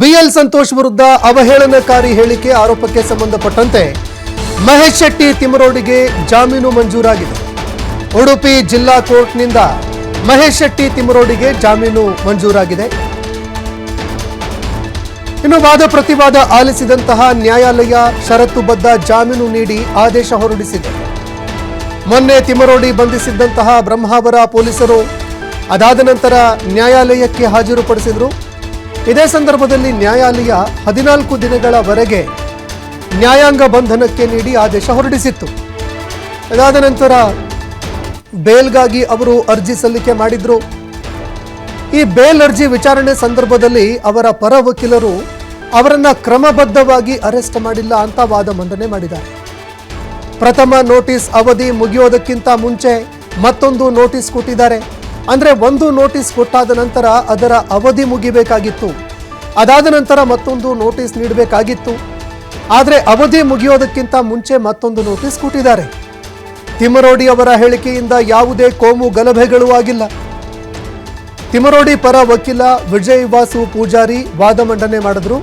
B L Santosh ವಿರುದ್ಧ ಅವಹೇಳನಕಾರಿ ಹೇಳಿಕೆ ಆರೋಪಕ್ಕೆ ಸಂಬಂಧಪಟ್ಟಂತೆ ಮಹೇಶ್ ಶೆಟ್ಟಿ ತಿಮರೋಡಿಗೆ ಜಾಮೀನು ಮಂಜೂರಾಗಿದೆ. ಉಡುಪಿ ಜಿಲ್ಲಾ ಕೋರ್ಟ್ನಿಂದ ಮಹೇಶ್ ಶೆಟ್ಟಿ ತಿಮರೋಡಿಗೆ ಜಾಮೀನು ಮಂಜೂರಾಗಿದೆ. ಇನ್ನು ವಾದ ಪ್ರತಿವಾದ ಆಲಿಸಿದಂತಹ ನ್ಯಾಯಾಲಯ ಷರತ್ತುಬದ್ಧ ಜಾಮೀನು ನೀಡಿ ಆದೇಶ ಹೊರಡಿಸಿದೆ. ಮೊನ್ನೆ ತಿಮರೋಡಿ ಬಂಧಿಸಿದ್ದಂತಹ ಬ್ರಹ್ಮಾವರ ಪೊಲೀಸರು ಅದಾದ ನಂತರ ನ್ಯಾಯಾಲಯಕ್ಕೆ ಹಾಜರುಪಡಿಸಿದರು. ಇದೇ ಸಂದರ್ಭದಲ್ಲಿ ನ್ಯಾಯಾಲಯ ಹದಿನಾಲ್ಕು ದಿನಗಳವರೆಗೆ ನ್ಯಾಯಾಂಗ ಬಂಧನಕ್ಕೆ ನೀಡಿ ಆದೇಶ ಹೊರಡಿಸಿತ್ತು. ಅದಾದ ನಂತರ ಬೇಲ್ಗಾಗಿ ಅವರು ಅರ್ಜಿ ಸಲ್ಲಿಕೆ ಮಾಡಿದ್ರು. ಈ ಬೇಲ್ ಅರ್ಜಿ ವಿಚಾರಣೆ ಸಂದರ್ಭದಲ್ಲಿ ಅವರ ಪರ ವಕೀಲರು ಅವರನ್ನ ಕ್ರಮಬದ್ಧವಾಗಿ ಅರೆಸ್ಟ್ ಮಾಡಿಲ್ಲ ಅಂತ ವಾದ ಮಂಡನೆ ಮಾಡಿದ್ದಾರೆ. ಪ್ರಥಮ ನೋಟಿಸ್ ಅವಧಿ ಮುಗಿಯೋದಕ್ಕಿಂತ ಮುಂಚೆ ಮತ್ತೊಂದು ನೋಟಿಸ್ ಕೊಟ್ಟಿದ್ದಾರೆ. ಅಂದ್ರೆ ಒಂದು ನೋಟಿಸ್ ಕೊಟ್ಟಾದ ನಂತರ ಅದರ ಅವಧಿ ಮುಗಿಬೇಕಾಗಿತ್ತು. ಅದಾದ ನಂತರ ಮತ್ತೊಂದು ನೋಟಿಸ್ ನೀಡಬೇಕಾಗಿತ್ತು. ಆದರೆ ಅವಧಿ ಮುಗಿಯೋದಕ್ಕಿಂತ ಮುಂಚೆ ಮತ್ತೊಂದು ನೋಟಿಸ್ ಕೊಟ್ಟಿದ್ದಾರೆ. ತಿಮ್ಮರೋಡಿ ಅವರ ಹೇಳಿಕೆಯಿಂದ ಯಾವುದೇ ಕೋಮು ಗಲಭೆಗಳು ಆಗಿಲ್ಲ. ತಿಮರೋಡಿ ಪರ ವಕೀಲ ವಿಜಯ್ ವಾಸು ಪೂಜಾರಿ ವಾದ ಮಂಡನೆ ಮಾಡಿದ್ರು.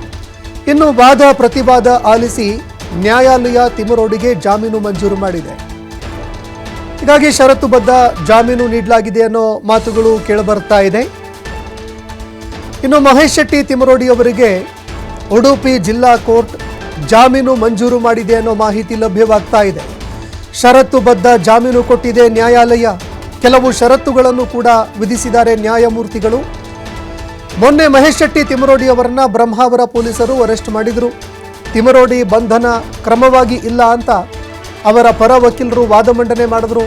ಇನ್ನು ವಾದ ಪ್ರತಿವಾದ ಆಲಿಸಿ ನ್ಯಾಯಾಲಯ ತಿಮರೋಡಿಗೆ ಜಾಮೀನು ಮಂಜೂರು ಮಾಡಿದೆ. ಹೀಗಾಗಿ ಷರತ್ತುಬದ್ಧ ಜಾಮೀನು ನೀಡಲಾಗಿದೆ ಅನ್ನೋ ಮಾತುಗಳು ಕೇಳಬರ್ತಾ ಇದೆ. ಇನ್ನು ಮಹೇಶ್ ಶೆಟ್ಟಿ ತಿಮರೋಡಿ ಅವರಿಗೆ ಉಡುಪಿ ಜಿಲ್ಲಾ ಕೋರ್ಟ್ ಜಾಮೀನು ಮಂಜೂರು ಮಾಡಿದೆ ಅನ್ನೋ ಮಾಹಿತಿ ಲಭ್ಯವಾಗ್ತಾ ಇದೆ. ಷರತ್ತುಬದ್ಧ ಜಾಮೀನು ಕೊಟ್ಟಿದೆ ನ್ಯಾಯಾಲಯ. ಕೆಲವು ಷರತ್ತುಗಳನ್ನು ಕೂಡ ವಿಧಿಸಿದ್ದಾರೆ ನ್ಯಾಯಮೂರ್ತಿಗಳು. ಮೊನ್ನೆ ಮಹೇಶ್ ಶೆಟ್ಟಿ ತಿಮರೋಡಿ ಅವರನ್ನ ಬ್ರಹ್ಮಾವರ ಪೊಲೀಸರು ಅರೆಸ್ಟ್ ಮಾಡಿದರು. ತಿಮರೋಡಿ ಬಂಧನ ಕ್ರಮವಾಗಿ ಇಲ್ಲ ಅಂತ ಅವರ ಪರ ವಕೀಲರು ವಾದ ಮಂಡನೆ ಮಾಡಿದ್ರು.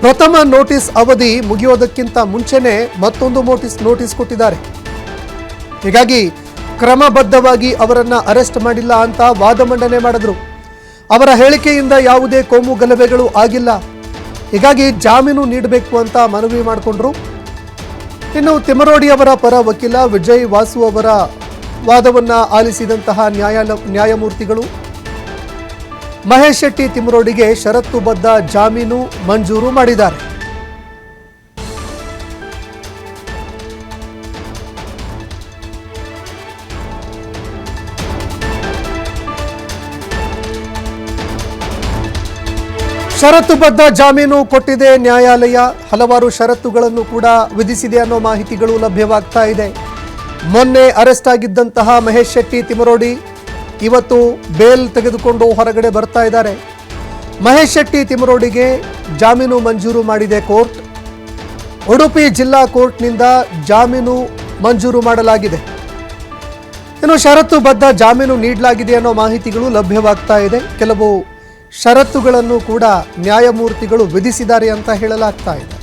ಪ್ರಥಮ ನೋಟಿಸ್ ಅವಧಿ ಮುಗಿಯೋದಕ್ಕಿಂತ ಮುಂಚೆನೆ ಮತ್ತೊಂದು ನೋಟಿಸ್ ನೋಟಿಸ್ ಕೊಟ್ಟಿದ್ದಾರೆ. ಹೀಗಾಗಿ ಕ್ರಮಬದ್ಧವಾಗಿ ಅವರನ್ನ ಅರೆಸ್ಟ್ ಮಾಡಿಲ್ಲ ಅಂತ ವಾದ ಮಂಡನೆ ಮಾಡಿದ್ರು. ಅವರ ಹೇಳಿಕೆಯಿಂದ ಯಾವುದೇ ಕೋಮು ಗಲಭೆಗಳು ಆಗಿಲ್ಲ. ಹೀಗಾಗಿ ಜಾಮೀನು ನೀಡಬೇಕು ಅಂತ ಮನವಿ ಮಾಡಿಕೊಂಡ್ರು. ಇನ್ನು ತಿಮರೋಡಿ ಅವರ ಪರ ವಕೀಲ ವಿಜಯ್ ವಾಸು ಅವರ ವಾದವನ್ನ ಆಲಿಸಿದಂತಹ ನ್ಯಾಯಾಲ, ನ್ಯಾಯಮೂರ್ತಿಗಳು ಮಹೇಶ್ ಶೆಟ್ಟಿ ತಿಮರೋಡಿಗೆ ಷರತ್ತುಬದ್ಧ ಜಾಮೀನು ಮಂಜೂರು ಮಾಡಿದ್ದಾರೆ. ಷರತ್ತುಬದ್ಧ ಜಾಮೀನು ಕೊಟ್ಟಿದೆ ನ್ಯಾಯಾಲಯ. ಹಲವಾರು ಷರತ್ತುಗಳನ್ನು ಕೂಡ ವಿಧಿಸಿದೆ ಅನ್ನೋ ಮಾಹಿತಿಗಳು ಲಭ್ಯವಾಗ್ತಾ ಇದೆ. ಮೊನ್ನೆ ಅರೆಸ್ಟ್ ಆಗಿದ್ದಂತಹ ಮಹೇಶ್ ಶೆಟ್ಟಿ ತಿಮರೋಡಿ ಇವತ್ತು ಬೇಲ್ ತೆಗೆದುಕೊಂಡು ಹೊರಗಡೆ ಬರ್ತಾ ಇದ್ದಾರೆ. ಮಹೇಶ್ ಶೆಟ್ಟಿ ತಿಮರೋಡಿಗೆ ಜಾಮೀನು ಮಂಜೂರು ಮಾಡಿದೆ ಕೋರ್ಟ್. ಉಡುಪಿ ಜಿಲ್ಲಾ ಕೋರ್ಟ್ನಿಂದ ಜಾಮೀನು ಮಂಜೂರು ಮಾಡಲಾಗಿದೆ. ಇನ್ನು ಷರತ್ತುಬದ್ಧ ಜಾಮೀನು ನೀಡಲಾಗಿದೆ ಅನ್ನೋ ಮಾಹಿತಿಗಳು ಲಭ್ಯವಾಗ್ತಾ ಇದೆ. ಕೆಲವು ಷರತ್ತುಗಳನ್ನು ಕೂಡ ನ್ಯಾಯಮೂರ್ತಿಗಳು ವಿಧಿಸಿದ್ದಾರೆ ಅಂತ ಹೇಳಲಾಗ್ತಾ ಇದೆ.